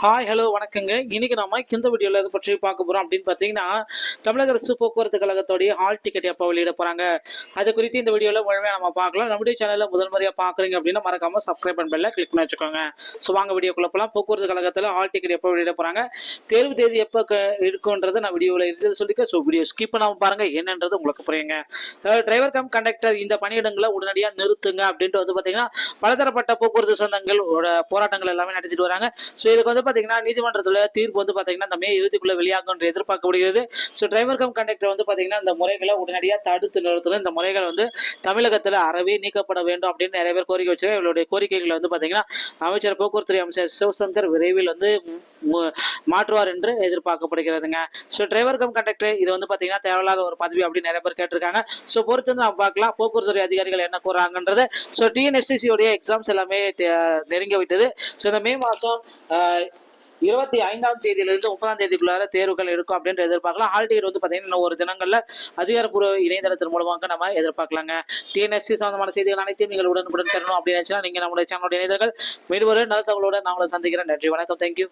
Hi hello வணக்கங்க. இன்னைக்கு நம்ம இந்த வீடியோவில் எது பற்றி பார்க்க போகிறோம் அப்படின்னு பார்த்தீங்கன்னா தமிழக அரசு போக்குவரத்து கழகத்தோடைய ஹால் டிக்கெட் எப்போ வெளியிட போகிறாங்க அது குறித்து இந்த வீடியோவில் முழுமையாக நம்ம பார்க்கலாம். நம்முடைய சேனலில் முதல் முறையாக பார்க்குறீங்க அப்படின்னா மறக்காமல் சப்ஸ்கிரைப் பண்ண பெல்ல கிளிக் பண்ணி வச்சுக்கோங்க ஸோ வாங்க வீடியோக்குள்ள போகலாம் போக்குவரத்து கழகத்தில் ஹால் டிக்கெட் எப்போ வெளியிட போகிறாங்க தேர்வு தேதி எப்போ இருக்குன்றதை நான் வீடியோவில் இருந்து சொல்லிக்க ஸோ வீடியோ ஸ்கிப் பண்ணாமல் பாருங்கள் என்னன்றது உங்களுக்கு புரியுங்க. டிரைவர் கம் கண்டக்டர் இந்த பணியிடங்களை உடனடியாக நிறுத்துங்க அப்படின்ட்டு வந்து பார்த்தீங்கன்னா பலதரப்பட்ட போக்குவரத்து சொந்தங்கள் போராட்டங்கள் எல்லாமே நடத்திட்டு வராங்க. ஸோ இதுக்கு வந்து பார்த்தீங்கன்னா நீதிமன்றத்தில் தீர்ப்பு வந்து பார்த்தீங்கன்னா இந்த மே இறுதிக்குள்ள வெளியாகும் என்று எதிர்பார்க்கப்படுகிறது. ஸோ டிரைவர் கம் கண்டக்டர் வந்து பார்த்தீங்கன்னா இந்த முறைகளை உடனடியாக தடுத்து நிறுத்தணும். இந்த முறைகள் வந்து தமிழகத்தில் அறவே நீக்கப்பட வேண்டும் அப்படின்னு நிறைய பேர் கோரிக்கை வச்சிருக்காங்க. இவருடைய கோரிக்கைகளை வந்து பார்த்தீங்கன்னா அமைச்சர் போக்குவரத்துறை அமைச்சர் சிவசங்கர் விரைவில் வந்து மாற்றுவார் என்று எதிர்பார்க்கப்படுகிறதுங்க. ஸோ டிரைவர் கம் கண்டக்டர் இது வந்து பார்த்தீங்கன்னா தேவையில்லாத ஒரு பதவி அப்படின்னு நிறைய பேர் கேட்டிருக்காங்க. ஸோ பொறுத்து வந்து நம்ம பார்க்கலாம் போக்குவரத்து அதிகாரிகள் என்ன கூறாங்கன்றது ஸோ டிஎன்எஸ்டிசி உடைய எக்ஸாம்ஸ் எல்லாமே நெருங்கி விட்டது. ஸோ இந்த மே மாதம் இருபத்தி ஐந்தாம் தேதியிலிருந்து முப்பதாம் தேதிக்குள்ளார தேர்வுகள் இருக்கும் அப்படின்ற எதிர்பார்க்கலாம். ஹால் டிக்கெட் வந்து பார்த்தீங்கன்னா ஒரு தினங்கள்ல அதிகாரப்பூர்வ இணையதளத்தின் மூலமாக நம்ம எதிர்பார்க்கலாங்க. டிஎன்எஸ்சி சம்பந்தமான செய்திகள் அனைத்தையும் நீங்கள் உடனுக்குடன் தரணும் அப்படின்னு நினைச்சா நீங்கள் நம்மளுடைய சேனலுடைய இணையதளங்கள். மீண்டும் ஒரு நல்ல தகவலோட நான் உங்களை சந்திக்கிறேன் நன்றி வணக்கம். தேங்க்யூ